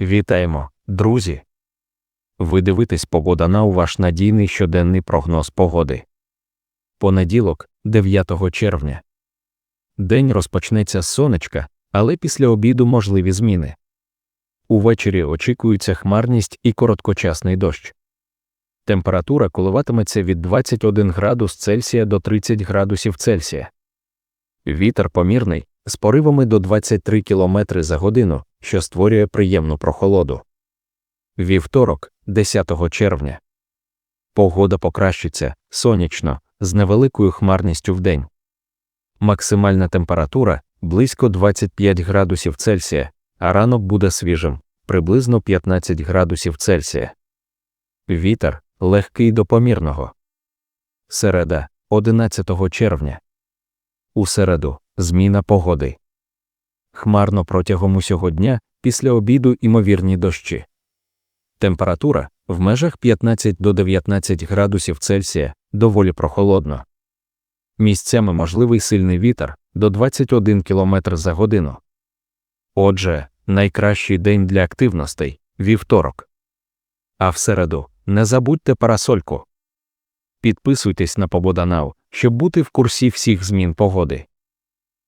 Вітаємо, друзі! Ви дивитесь погода на ваш надійний щоденний прогноз погоди. Понеділок, 9 червня. День розпочнеться з сонечка, але після обіду можливі зміни. Увечері очікується хмарність і короткочасний дощ. Температура коливатиметься від 21 градус Цельсія до 30 градусів Цельсія. Вітер помірний з поривами до 23 км за годину, що створює приємну прохолоду. Вівторок, 10 червня. Погода покращиться сонячно, з невеликою хмарністю вдень. Максимальна температура близько 25 градусів Цельсія, а ранок буде свіжим приблизно 15 градусів Цельсія. Вітер легкий до помірного. Середа, 11 червня. У середу зміна погоди. Хмарно протягом усього дня, після обіду імовірні дощі. Температура в межах 15 до 19 градусів Цельсія доволі прохолодно. Місцями можливий сильний вітер до 21 км за годину. Отже, найкращий день для активностей вівторок. А в середу не забудьте парасольку. Підписуйтесь на Пободанав, щоб бути в курсі всіх змін погоди.